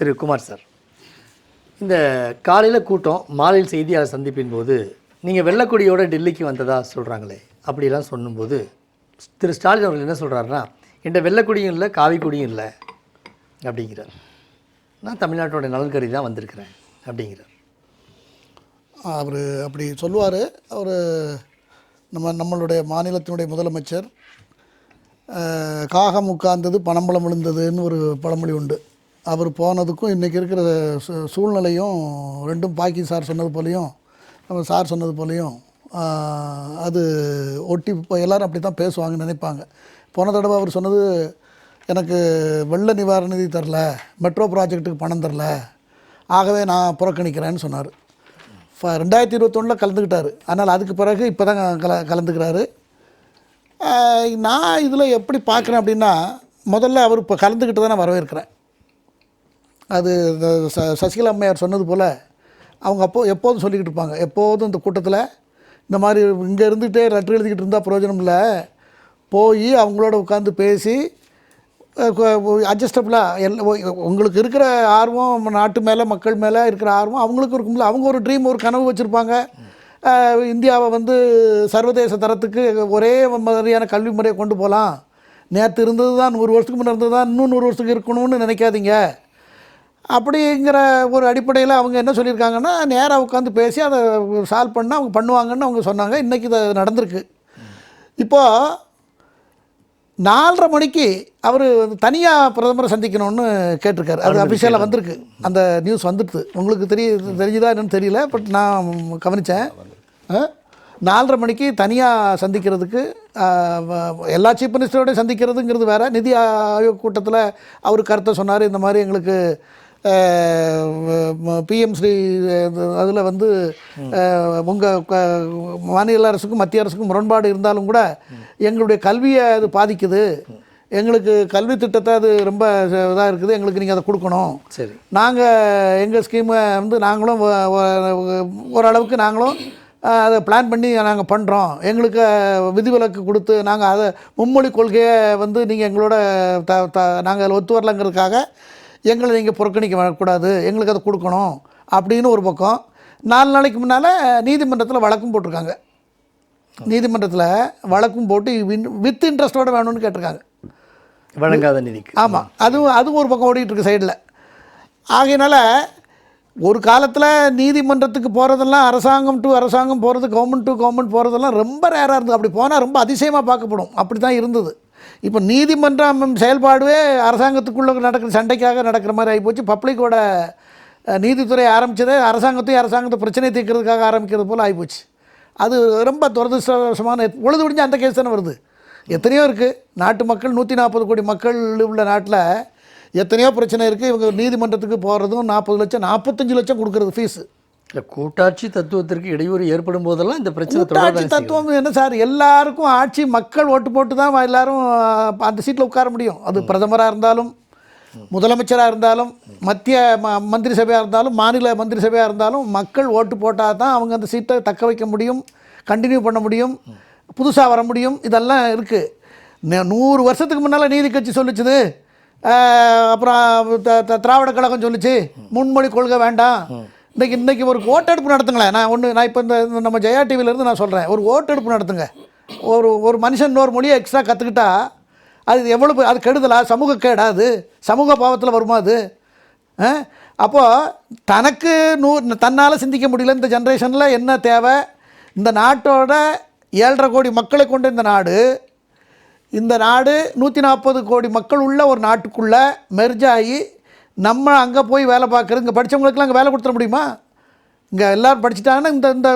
திரு Kumar sir இந்த காலையில் கூட்டம் மாலையில் செய்தியாளர் சந்திப்பின் போது நீங்கள் வெள்ளக்கொடியோட டெல்லிக்கு வந்ததாக சொல்கிறாங்களே அப்படிலாம் சொல்லும்போது திரு ஸ்டாலின் அவர்கள் என்ன சொல்கிறாருன்னா என்கிட்ட வெள்ளக்கொடியும் இல்லை காவி கொடியும் இல்லை அப்படிங்கிறார். நான் தமிழ்நாட்டோட நலன் கருதி தான் வந்திருக்கிறேன் அப்படிங்கிறார். அவர் அப்படி சொல்லுவார். அவர் நம்ம நம்மளுடைய மாநிலத்தினுடைய முதலமைச்சர் காகம் உட்கார்ந்தது பனம்பழம் விழுந்ததுன்னு ஒரு பழமொழி உண்டு. அவர் போனதுக்கும் இன்றைக்கி இருக்கிற சூ- சூழ்நிலையும் ரெண்டும் பாக்கி சார் சொன்னது போலையும் நம்ம சார் சொன்னது போலேயும் அது ஒட்டி இப்போ எல்லோரும் அப்படி தான் பேசுவாங்கன்னு நினைப்பாங்க. போன தடவை அவர் சொன்னது எனக்கு வெள்ள நிவாரண நிதி தரல மெட்ரோ ப்ராஜெக்ட்டுக்கு பணம் தரல ஆகவே நான் புறக்கணிக்கிறேன்னு சொன்னார். ஃப ரெண்டாயிரத்தி இருபத்தொன்னில் கலந்துக்கிட்டார். ஆனால் அதுக்கு பிறகு இப்போ தான் கல கலந்துக்கிறாரு. நான் இதில் எப்படி பார்க்குறேன் அப்படின்னா முதல்ல அவர் இப்போ கலந்துக்கிட்டு தான் நான் வரவேற்கிறேன். அது இந்த ச சசிகலா அம்மையார் சொன்னது போல் அவங்க அப்போ எப்போதும் சொல்லிக்கிட்டு இருப்பாங்க. எப்போதும் இந்த கூட்டத்தில் இந்த மாதிரி இங்கே இருந்துகிட்டே லெட்ரு எழுதிக்கிட்டு இருந்தால் பிரயோஜனம் இல்லை. போய் அவங்களோட உட்காந்து பேசி அட்ஜஸ்டபுளாக எல் உங்களுக்கு இருக்கிற ஆர்வம் நாட்டு மேலே மக்கள் மேலே இருக்கிற ஆர்வம் அவங்களுக்கும் இருக்கும்ல அவங்க ஒரு ட்ரீம் ஒரு கனவு வச்சுருப்பாங்க. இந்தியாவை வந்து சர்வதேச தரத்துக்கு ஒரே மாதிரியான கல்வி முறையை கொண்டு போகலாம் நேற்று இருந்தது தான் நூறு வருஷத்துக்கு முன்னே இருந்தது தான் இன்னும் நூறு வருஷத்துக்கு இருக்கணும்னு நினைக்காதீங்க. அப்படிங்கிற ஒரு அடிப்படையில் அவங்க என்ன சொல்லியிருக்காங்கன்னா நேராக உட்காந்து பேசி அதை சால்வ் பண்ணால் அவங்க பண்ணுவாங்கன்னு அவங்க சொன்னாங்க. இன்றைக்கி இது நடந்திருக்கு. இப்போது நாலரை மணிக்கு அவர் தனியாக பிரதமரை சந்திக்கணும்னு கேட்டிருக்காரு. அது அஃபிஷியலாக வந்திருக்கு. அந்த நியூஸ் வந்துடுது. உங்களுக்கு தெரிய தெரிஞ்சுதா என்னன்னு தெரியல பட் நான் கவனித்தேன் நாலரை மணிக்கு தனியாக சந்திக்கிறதுக்கு எல்லா சீஃப் மினிஸ்டரோட சந்திக்கிறதுங்கிறது வேறு. நிதி ஆயோக் கூட்டத்தில் அவர் கருத்தை சொன்னார். இந்த மாதிரி எங்களுக்கு பிஎம் ஸ்ரீ அதில் வந்து உங்கள் மாநில அரசுக்கும் மத்திய அரசுக்கும் முரண்பாடு இருந்தாலும் கூட எங்களுடைய கல்வியை அது பாதிக்குது. எங்களுக்கு கல்வி திட்டத்தை அது ரொம்ப இதாக இருக்குது. எங்களுக்கு நீங்கள் அதை கொடுக்கணும். சரி. நாங்கள் எங்கள் ஸ்கீமை வந்து நாங்களும் ஓரளவுக்கு நாங்களும் அதை பிளான் பண்ணி நாங்கள் பண்ணுறோம் எங்களுக்கு விதிவிலக்கு கொடுத்து நாங்கள் அதை மும்மொழி கொள்கையை வந்து நீங்கள் எங்களோட த த நாங்கள் அதில் ஒத்து வரலங்கிறதுக்காக எங்களை நீங்கள் புறக்கணிக்க வரக்கூடாது எங்களுக்கு அதை கொடுக்கணும் அப்படின்னு ஒரு பக்கம். நாலு நாளைக்கு முன்னால் நீதிமன்றத்தில் வழக்கும் போட்டிருக்காங்க. நீதிமன்றத்தில் வழக்கும் போட்டு வித் இன்ட்ரெஸ்ட்டோட வேணும்னு கேட்டிருக்காங்க. வழங்காத நிதிக்கு. ஆமாம் அதுவும் அதுவும் ஒரு பக்கம் ஓடிட்டு இருக்கு சைடில் ஆகையினால ஒரு காலத்தில் நீதிமன்றத்துக்கு போகிறதெல்லாம் அரசாங்கம் டு அரசாங்கம் போகிறது கவர்மெண்ட் டு கவர்மெண்ட் போகிறதெல்லாம் ரொம்ப ரேராக இருந்தது. அப்படி போனால் ரொம்ப அதிசயமாக பார்க்கப்படும். அப்படி தான் இருந்தது. இப்போ நீதிமன்றம் செயல்பாடுவே அரசாங்கத்துக்குள்ளே நடக்கிற சண்டைக்காக நடக்கிற மாதிரி ஆகிப்போச்சு பப்ளிக்கோட நீதித்துறை ஆரம்பித்ததே அரசாங்கத்தையும் அரசாங்கத்தை பிரச்சனை தீர்க்கிறதுக்காக ஆரம்பிக்கிறது போல் ஆகிப்போச்சு அது ரொம்ப துரதிருஷ்டவசமான பொழுது முடிஞ்சு அந்த கேஸ் தானே வருது. எத்தனையோ இருக்குது நாட்டு மக்கள் நூற்றி நாற்பது கோடி மக்கள் உள்ள நாட்டில் எத்தனையோ பிரச்சனை இருக்குது இவங்க நீதிமன்றத்துக்கு போகிறதும் நாற்பது லட்சம் நாற்பத்தஞ்சு லட்சம் கொடுக்குறது ஃபீஸு இல்லை கூட்டாட்சி தத்துவத்திற்கு இடையூறு ஏற்படும் போதெல்லாம் இந்த பிரச்சனை கூட்டாட்சி. தத்துவம் என்ன சார்? எல்லாருக்கும் ஆட்சி மக்கள் ஓட்டு போட்டு தான் எல்லாரும் அந்த சீட்டில் உட்கார முடியும். அது பிரதமராக இருந்தாலும் முதலமைச்சராக இருந்தாலும் மத்திய ம மந்திரி சபையாக இருந்தாலும் மாநில மந்திரி சபையாக இருந்தாலும் மக்கள் ஓட்டு போட்டால் தான் அவங்க அந்த சீட்டை தக்க வைக்க முடியும் கண்டினியூ பண்ண முடியும் புதுசாக வர முடியும். இதெல்லாம் இருக்குது நூறு வருஷத்துக்கு முன்னால் நீதி கட்சி சொல்லிச்சுது. அப்புறம் திராவிட கழகம் சொல்லிச்சு. முன்மொழி கொள்கை வேண்டாம். இன்றைக்கி இன்றைக்கி ஒரு ஓட்டெடுப்பு நடத்துங்களேன். நான் ஒன்று நான் இப்போ இந்த நம்ம ஜெயா டிவிலேருந்து நான் சொல்கிறேன் ஒரு ஓட்டெடுப்பு நடத்துங்க. ஒரு ஒரு மனுஷன் இன்னொரு மொழியை எக்ஸ்ட்ரா கற்றுக்கிட்டா அது எவ்வளவு அது கெடுதலா? சமூக கேடா அது? சமூக பாவத்தில் வருமா அது? அப்போது தனக்கு நூ தன்னால் சிந்திக்க முடியல இந்த ஜென்ரேஷனில் என்ன தேவை? இந்த நாட்டோட ஏழரை கோடி மக்களை கொண்ட இந்த நாடு இந்த நாடு நூற்றி நாற்பது கோடி மக்கள் உள்ள ஒரு நாட்டுக்குள்ளே மெர்ஜாகி நம்ம அங்கே போய் வேலை பார்க்குறது இங்கே படித்தவங்களுக்குலாம் அங்கே வேலை கொடுத்துட முடியுமா? இங்கே எல்லோரும் படிச்சுட்டாங்கன்னா இந்த இந்த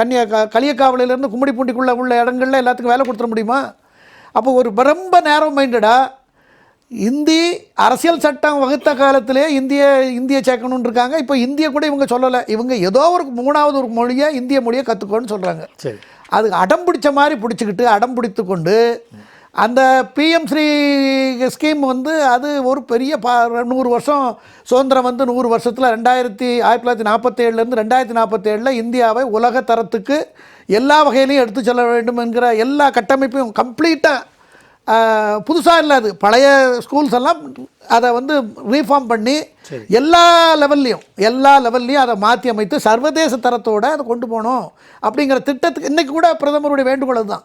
கன்னியா க களியக்காவலையிலேருந்து கும்மிடிப்பூண்டிக்குள்ளே உள்ள இடங்கள்ல எல்லாத்துக்கும் வேலை கொடுத்துட முடியுமா? அப்போ ஒரு ரொம்ப நேரம் மைண்டடாக இந்தி அரசியல் சட்டம் வகுத்த காலத்திலே இந்திய இந்திய சேர்க்கணும்னு இருக்காங்க. இப்போ இந்திய கூட இவங்க சொல்லலை. இவங்க ஏதோ ஒரு மூணாவது ஒரு மொழியை இந்திய மொழியை கற்றுக்கோன்னு சொல்கிறாங்க சரி. அது அடம் பிடிச்ச மாதிரி பிடிச்சிக்கிட்டு அடம் பிடித்து கொண்டு அந்த பிஎம் ஸ்ரீ ஸ்கீம் வந்து அது ஒரு பெரிய பா நூறு வருஷம் சுதந்திரம் வந்து நூறு வருஷத்தில் ரெண்டாயிரத்தி ஆயிரத்தி தொள்ளாயிரத்தி நாற்பத்தேழுலேருந்து ரெண்டாயிரத்தி நாற்பத்தேழில் இந்தியாவை உலக தரத்துக்கு எல்லா வகையிலையும் எடுத்து செல்ல வேண்டும் என்கிற எல்லா கட்டமைப்பையும் கம்ப்ளீட்டாக புதுசாக இல்லை அது. பழைய ஸ்கூல்ஸ் எல்லாம் அதை வந்து ரீஃபார்ம் பண்ணி எல்லா லெவல்லையும் எல்லா லெவல்லையும் அதை மாற்றி அமைத்து சர்வதேச தரத்தோட அதை கொண்டு போகணும் அப்படிங்கிற திட்டத்துக்கு இன்றைக்கி கூட பிரதமருடைய வேண்டுகோள் தான்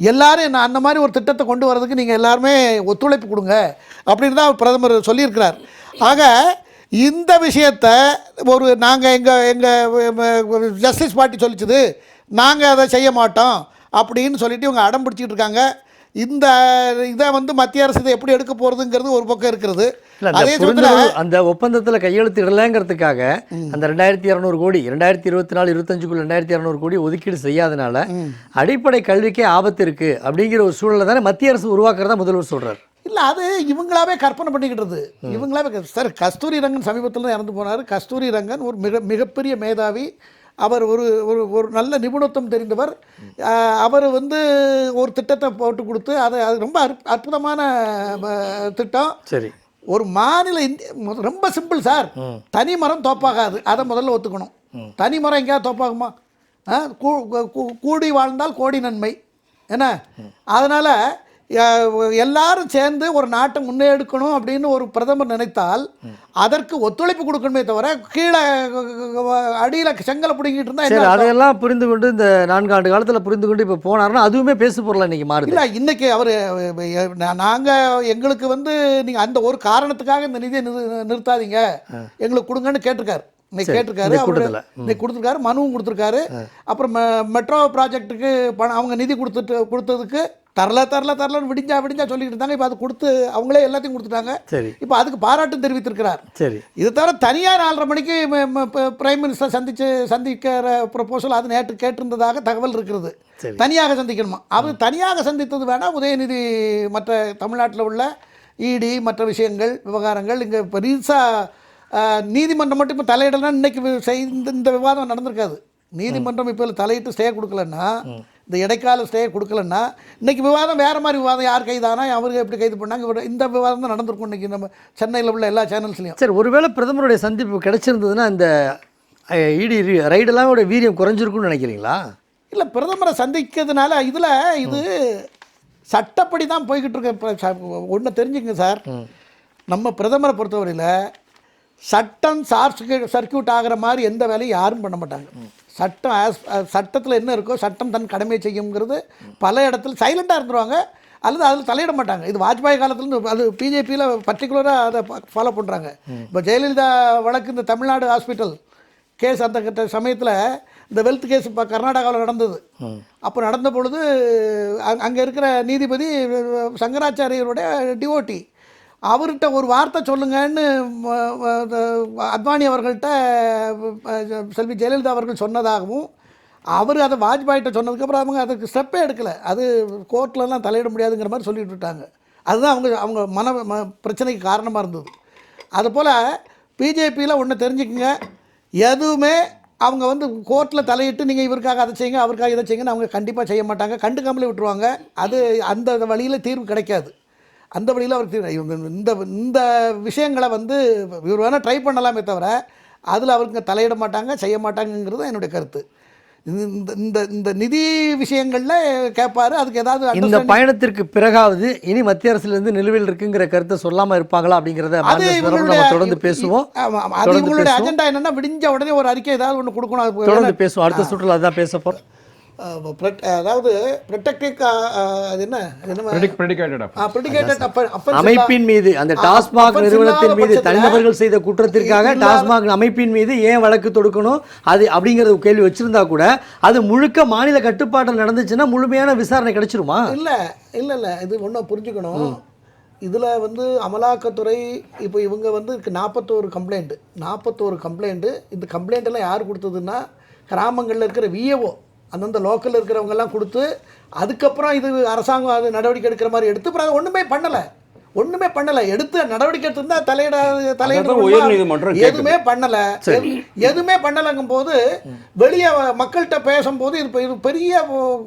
எல்லாரும் நான் அந்த மாதிரி ஒரு திட்டத்தை கொண்டு வரதுக்கு நீங்கள் எல்லாருமே ஒத்துழைப்பு கொடுங்க அப்படின்னு தான் பிரதமர் சொல்லியிருக்கிறார். ஆக இந்த விஷயத்தை ஒரு நாங்கள் எங்கள் எங்கள் ஜஸ்டிஸ் பார்ட்டி சொல்லிச்சுது நாங்கள் அதை செய்ய மாட்டோம் அப்படின்னு சொல்லிட்டு இவங்க அடம் பிடிச்சிட்டு இருக்காங்க. இந்த இதை வந்து மத்திய அரசு இதை எப்படி எடுக்க போகிறதுங்கிறது ஒரு பக்கம் இருக்கிறது. அதே அந்த ஒப்பந்தத்துல கையெழுத்து இடலைங்கிறதுக்காக அந்த ரெண்டாயிரத்தி இரநூறு கோடி ரெண்டாயிரத்தி இருபத்தி நாலு இருபத்தஞ்சுக்குள்ள ரெண்டாயிரத்தி இரநூறு கோடி ஒதுக்கீடு செய்யாதனால அடிப்படை கல்விக்கே ஆபத்து இருக்கு அப்படிங்கிற ஒரு சூழலை தானே மத்திய அரசு உருவாக்குறதா முதல்வர் சொல்றாரு. இல்லை அது இவங்களாவே கற்பனை பண்ணிக்கிட்டது. இவங்களாவே சார் கஸ்தூரி ரங்கன் சமீபத்தில் தான் இறந்து போனார். கஸ்தூரி ரங்கன் ஒரு மிக மிகப்பெரிய மேதாவி. அவர் ஒரு ஒரு ஒரு நல்ல நிபுணத்துவம் தெரிந்தவர். அவர் வந்து ஒரு திட்டத்தை போட்டு கொடுத்து அது அது ரொம்ப அற்ப- அற்புதமான திட்டம். சரி. ஒரு மாநில இந்தி முத- ரொம்ப சிம்பிள் சார் தனி மரம் தோப்பாகாது. அதை முதல்ல ஒத்துக்கணும். தனி மரம் எங்கேயாவது தோப்பாகுமா? கூடி வாழ்ந்தால் கோடி நன்மை. என்ன? அதனால் எல்லாரும் சேர்ந்து ஒரு நாட்டை முன்னெடுக்கணும் அப்படின்னு ஒரு பிரதமர் நினைத்தால் அதற்கு ஒத்துழைப்பு கொடுக்கணுமே தவிர கீழே அடியில் செங்கலை பிடிங்கிட்டு இருந்தால் அதையெல்லாம் புரிந்து கொண்டு இந்த நான்கு ஆண்டு காலத்துல புரிந்து கொண்டு இப்ப போனாருன்னா அதுவுமே பேசு பொருளா இன்னைக்கு மாறுது. இல்லை இன்னைக்கு அவர் நாங்கள் எங்களுக்கு வந்து நீங்கள் அந்த ஒரு காரணத்துக்காக இந்த நிதியை நிறு- நிறுத்தாதீங்க. எங்களுக்கு கொடுங்கன்னு கேட்டிருக்காரு. இன்னைக்கு கேட்டிருக்காரு கூட்டத்துல. இன்னைக்கு கொடுத்துருக்காரு மனுவும் கொடுத்துருக்காரு. அப்புறம் மெட்ரோ ப்ராஜெக்ட்டுக்கு பணம் அவங்க நிதி கொடுத்துட்டு கொடுத்ததுக்கு தரல தரல தரலன்னு விடிஞ்சா விடிஞ்சா சொல்லிக்கிட்டு இருந்தாங்க. இப்போ அது கொடுத்து அவங்களே எல்லாத்தையும் கொடுத்துட்டாங்க. சரி. இப்போ அதுக்கு பாராட்டும் தெரிவித்திருக்கிறார். சரி. இது தவிர தனியார் நாலரை மணிக்கு பிரைம் மினிஸ்டர் சந்திச்சு சந்திக்கிற ப்ரொபோசல் அது நேற்று கேட்டிருந்ததாக தகவல் இருக்கிறது. தனியாக சந்திக்கணுமா? அவர் தனியாக சந்தித்தது வேணால் உதயநிதி மற்ற தமிழ்நாட்டில் உள்ள இடி மற்ற விஷயங்கள் விவகாரங்கள் இங்கே பெருசாக நீதிமன்றம் மட்டும் இப்போ தலையிடலாம் இன்னைக்கு வி- செய்- இந்த விவாதம் நடந்திருக்காது. நீதிமன்றம் இப்போ தலையிட்டு ஸ்டே கொடுக்கலன்னா இந்த இடைக்கால ஸ்டே கொடுக்கலன்னா இன்னைக்கு விவாதம் வேறு மாதிரி விவாதம் யார் கைதானா அவருக்கு எப்படி கைது பண்ணாங்க இவர் இந்த விவாதம் தான் நடந்திருக்கும் இன்னைக்கு நம்ம சென்னையில் உள்ள எல்லா சேனல்ஸ்லையும். சரி ஒருவேளை பிரதமருடைய சந்திப்பு கிடைச்சிருந்ததுன்னா இந்த இடி ரைடெல்லாம் வீரியம் குறைஞ்சிருக்கும்னு நினைக்கிறீங்களா? இல்லை பிரதமரை சந்திக்கிறதுனால இதில் இது சட்டப்படி தான் போய்கிட்டு இருக்க. ஒன்று தெரிஞ்சுங்க சார். நம்ம பிரதமரை பொறுத்தவரையில் சட்டம் சார் சர்க்கியூட் ஆகிற மாதிரி எந்த வேலையும் யாரும் பண்ண மாட்டாங்க. சட்டம் ஆஸ் சட்டத்தில் என்ன இருக்கோ சட்டம் தன் கடமை செய்யுங்கிறது பல இடத்துல சைலண்ட்டாக இருந்துருவாங்க. அல்லது அதில் தலையிட மாட்டாங்க. இது வாஜ்பாய் காலத்துலேருந்து அது பிஜேபியில் பர்டிகுலராக அதை ஃபாலோ பண்ணுறாங்க இப்போ ஜெயலலிதா வழக்கு இந்த தமிழ்நாடு ஹாஸ்பிட்டல் கேஸ் அந்த கட்ட சமயத்தில் இந்த வெல்த் கேஸ் இப்போ கர்நாடகாவில் நடந்தது. அப்போ நடந்த பொழுது அங்கே இருக்கிற நீதிபதி சங்கராச்சாரியருடைய டிஓடி அவர்கிட்ட ஒரு வார்த்தை சொல்லுங்கன்னு அத்வானி அவர்கள்ட்ட செல்வி ஜெயலலிதா அவர்கள் சொன்னதாகவும் அவர் அதை வாஜ்பாய்கிட்ட சொன்னதுக்கப்புறம் அவங்க அதுக்கு ஸ்டெப்பே எடுக்கலை. அது கோர்ட்லலாம் தலையிட முடியாதுங்கிற மாதிரி சொல்லிட்டு விட்டாங்க. அதுதான் அவங்க அவங்க மன ம பிரச்சனைக்கு காரணமாக இருந்தது. அதுபோல் பிஜேபியில் ஒன்று தெரிஞ்சுக்குங்க. எதுவுமே அவங்க வந்து கோர்ட்டில் தலையிட்டு நீங்கள் இவருக்காக அதை செய்யுங்க அவருக்காக இதை செய்யுங்கன்னு அவங்க கண்டிப்பாக செய்ய மாட்டாங்க. கண்டுக்காமலே விட்டுருவாங்க. அது அந்த வழியில் தீர்வு கிடைக்காது. அந்த வழியில் அவருக்கு இவங்க இந்த இந்த விஷயங்களை வந்து இவர் வேணால் ட்ரை பண்ணலாமே தவிர அதில் அவருங்க தலையிட மாட்டாங்க செய்ய மாட்டாங்கங்கிறது தான் என்னுடைய கருத்து. இந்த இந்த இந்த நிதி விஷயங்களில் கேட்பாரு அதுக்கு ஏதாவது இந்த பயணத்திற்கு பிறகாவது இனி மத்திய அரசுல இருந்து நிலுவையில் இருக்குங்கிற கருத்தை சொல்லாம இருப்பாங்களா அப்படிங்கறத நம்ம தொடர்ந்து பேசுவோம். அது இவங்களுடைய. அஜெண்டா என்னன்னா விடிஞ்ச உடனே ஒரு அறிக்கை ஏதாவது ஒன்று கொடுக்கணும். தொடர்ந்து பேசுவோம். அடுத்த சுற்றுலா அதான் பேச prot- அதாவது அமைப்பின் மீது அந்த டாஸ்மாக் நிறுவனத்தின் மீது தனிநபர்கள் செய்த குற்றத்திற்காக டாஸ்மாக் அமைப்பின் மீது ஏன் வழக்கு தொடுக்கணும்? அது அப்படிங்கறது கேள்வி வச்சிருந்தா கூட அது முழுக்க மாநில கட்டுப்பாட்டில் நடந்துச்சுன்னா முழுமையான விசாரணை கிடைச்சிருமா? இல்லை இல்லை இல்லை. இது ஒன்றும் புரிஞ்சுக்கணும். இதில் வந்து அமலாக்கத்துறை இப்போ இவங்க வந்து நாற்பத்தோரு கம்ப்ளைண்ட்டு நாற்பத்தோரு கம்ப்ளைண்ட்டு இந்த கம்ப்ளைண்ட் எல்லாம் யார் கொடுத்ததுன்னா கிராமங்களில் இருக்கிற விஏஓ அந்தந்த லோக்கலில் இருக்கிறவங்கெல்லாம் கொடுத்து அதுக்கப்புறம் இது அரசாங்கம் அது நடவடிக்கை எடுக்கிற மாதிரி எடுத்து அப்புறம் அதை ஒன்றுமே பண்ணலை. ஒன்றுமே பண்ணலை. எடுத்து நடவடிக்கை எடுத்திருந்தா தலையிட தலையிட. எதுவுமே பண்ணலை. எதுவுமே பண்ணலைங்கும் போது வெளியே மக்கள்கிட்ட பேசும்போது இது பெரிய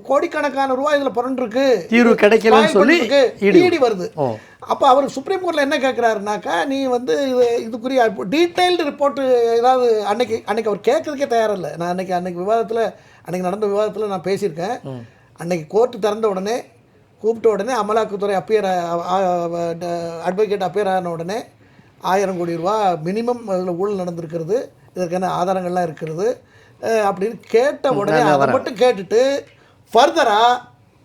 கோடிக்கணக்கான ரூபாய் இதில் புரண்டிருக்கு. தீர்வு கிடைக்கலன்னு சொல்லி ஈடு. வருது. அப்போ அவர் சுப்ரீம் கோர்ட்டில் என்ன கேட்குறாருனாக்கா நீ வந்து இது இதுக்குரிய டீட்டெயில்டு ரிப்போர்ட்டு ஏதாவது அன்னைக்கு அன்னைக்கு அவர் கேட்கறதுக்கே தயாரில்லை. நான் அன்னைக்கு அன்னைக்கு விவாதத்தில் அன்னைக்கு நடந்த விவாதத்தில் நான் பேசியிருக்கேன். அன்னைக்கு கோர்ட்டு திறந்த உடனே கூப்பிட்ட உடனே அமலாக்கத்துறை அப்பியர் அட்வொகேட் அப்பியர் ஆன உடனே ஆயிரம் கோடி ரூபா மினிமம் அதில் ஊழல் நடந்திருக்கிறது இதற்கான ஆதாரங்கள்லாம் இருக்கிறது அப்படின்னு கேட்ட உடனே அதை மட்டும் கேட்டுட்டு ஃபர்தராக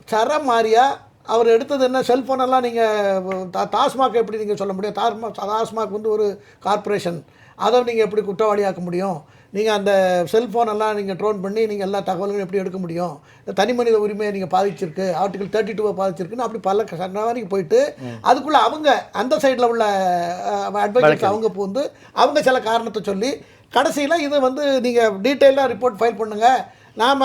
சர மாரியா அவர் எடுத்தது என்ன? செல்ஃபோனெல்லாம் நீங்கள் டாஸ்மாக் எப்படி நீங்கள் சொல்ல முடியும்? டாஸ்மாக் டாஸ்மாக் வந்து ஒரு கார்ப்பரேஷன் அதை நீங்கள் எப்படி குற்றவாளியாக்க முடியும்? நீங்கள் அந்த செல்ஃபோனெல்லாம் நீங்கள் ட்ரோன் பண்ணி நீங்கள் எல்லா தகவல்களும் எப்படி எடுக்க முடியும்? இந்த தனி மனித உரிமையை நீங்கள் பாதிச்சிருக்கு ஆர்டிகல் தேர்ட்டி டூவை பாதிச்சிருக்குன்னு அப்படி பல சட்டவாரிக்கு போயிட்டு அதுக்குள்ளே அவங்க அந்த சைடில் உள்ள அட்வொகேட்ஸ் அவங்க பூந்து அவங்க சில காரணத்தை சொல்லி கடைசியில் இதை வந்து நீங்கள் டீட்டெயிலாக ரிப்போர்ட் ஃபைல் பண்ணுங்கள் நாம்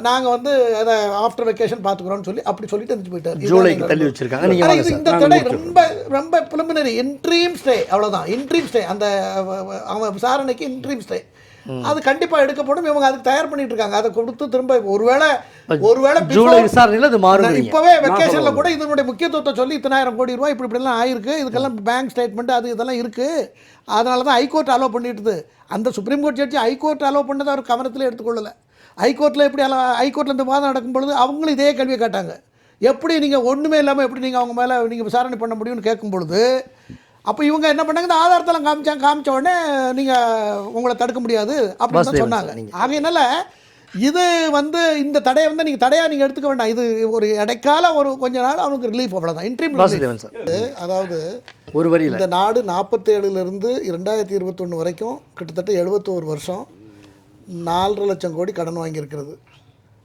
நாங்கள் வந்து அதை ஆஃப்டர் வெக்கேஷன் பார்த்துக்குறோம்னு சொல்லி அப்படி சொல்லிட்டு இருந்துச்சு போயிட்டார். ஜூலைக்கு தள்ளி வச்சிருக்காங்க. இந்த தடை ரொம்ப ரொம்ப preliminary இன்ட்ரீம் ஸ்டே அவ்வளவுதான். இன்ட்ரீம் ஸ்டே அந்த அவ- அவ- அவன் விசாரணைக்கு இன்ட்ரீம் ஸ்டே அது கண்டிப்பா எடுக்கப்படும். இவங்க அதுக்கு தயார் பண்ணிட்டு இருக்காங்க. அதை கொடுத்து திரும்ப ஒருவேளை ஒருவேளை ஜூலை விசாரணையில் அது மாறும் இப்பவே வெக்கேஷன்ல கூட இதனுடைய முக்கியத்துவத்தை சொல்லி இத்தனாயிரம் கோடி ரூபாய் இப்படி இப்படிலாம் ஆயிருக்கு. இதுக்கெல்லாம் பேங்க் ஸ்டேட்மெண்ட் அது இதெல்லாம் இருக்கு. அதனால தான் ஹைகோர்ட் அலோவ் பண்ணிட்டுது. அந்த supreme court judge high court allow பண்ணதை அவர் கவனத்தில் எடுத்துக்கொள்ளலை. ஹைகோர்ட்டில் எப்படி ஹைகோர்ட்டில் இந்த வாதம் நடக்கும் பொழுது அவங்களும் இதே கேள்வியை கேட்டாங்க. எப்படி நீங்கள் ஒன்றுமே இல்லாமல் எப்படி நீங்கள் அவங்க மேலே நீங்கள் விசாரணை பண்ண முடியும்னு கேட்கும் பொழுது அப்போ இவங்க என்ன பண்ணாங்க? இந்த ஆதாரத்தெல்லாம் காமிச்சாங்க காமிச்ச உடனே நீங்கள் உங்களை தடுக்க முடியாது அப்படின்னு சொன்னாங்க. ஆகையினால இது வந்து இந்த தடையை வந்து நீங்கள் தடையாக நீங்கள் எடுத்துக்க வேண்டாம். இது ஒரு இடைக்கால ஒரு கொஞ்ச நாள் அவனுக்கு ரிலீஃப் அவ்வளோதான் இன்ட்ரீம் அதாவது ஒரு வரியில். இந்த நாடு நாற்பத்தேழுலேருந்து இரண்டாயிரத்தி இருபத்தொன்று வரைக்கும் கிட்டத்தட்ட எழுபத்தோரு வருஷம் நாலரை லட்சம் கோடி கடன் வாங்கியிருக்கிறது.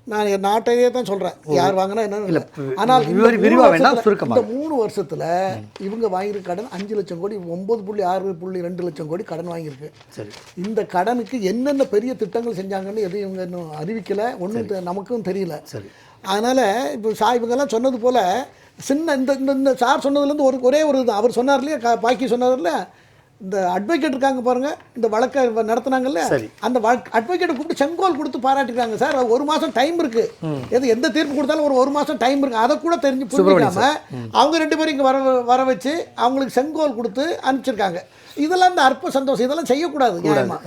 நான் என் நாட்டையே தான் சொல்கிறேன் யார் வாங்கினா என்ன? இல்லை ஆனால் இந்த மூணு வருஷத்துல- இவங்க வாங்கியிருக்க கடன் அஞ்சு லட்சம் கோடி ஒம்பது புள்ளி ஆறு புள்ளி ரெண்டு லட்சம் கோடி கடன் வாங்கியிருக்கு. சரி. இந்த கடனுக்கு என்னென்ன பெரிய திட்டங்கள் செஞ்சாங்கன்னு எதையும் இவங்க இன்னும் அறிவிக்கலை. ஒன்றும் நமக்கும் தெரியல. சரி. அதனால் இப்போ சா இவங்கெல்லாம் சொன்னது போல் சின்ன இந்த இந்த இந்த சார் சொன்னதுலேருந்து ஒரு ஒரே ஒரு இது அவர் சொன்னார் இல்லையா பாக்கி சொன்னார்ல. இந்த அட்வொகேட் இருக்காங்க பாருங்க இந்த வழக்கை நடத்துனாங்கல்ல. அந்த அட்வொகேட்டை கூப்பிட்டு செங்கோல் கொடுத்து பாராட்டிருக்காங்க சார் ஒரு மாதம் டைம் இருக்கு. எது எந்த தீர்ப்பு கொடுத்தாலும் ஒரு ஒரு மாதம் டைம் இருக்கு. அதை கூட தெரிஞ்சு புரிஞ்சிக்காம அவங்க ரெண்டு பேரும் இங்கே வர வர வச்சு அவங்களுக்கு செங்கோல் கொடுத்து அனுப்பிச்சிருக்காங்க. இதெல்லாம் இந்த அற்ப சந்தோஷம். இதெல்லாம் செய்யக்கூடாது நியாயமா?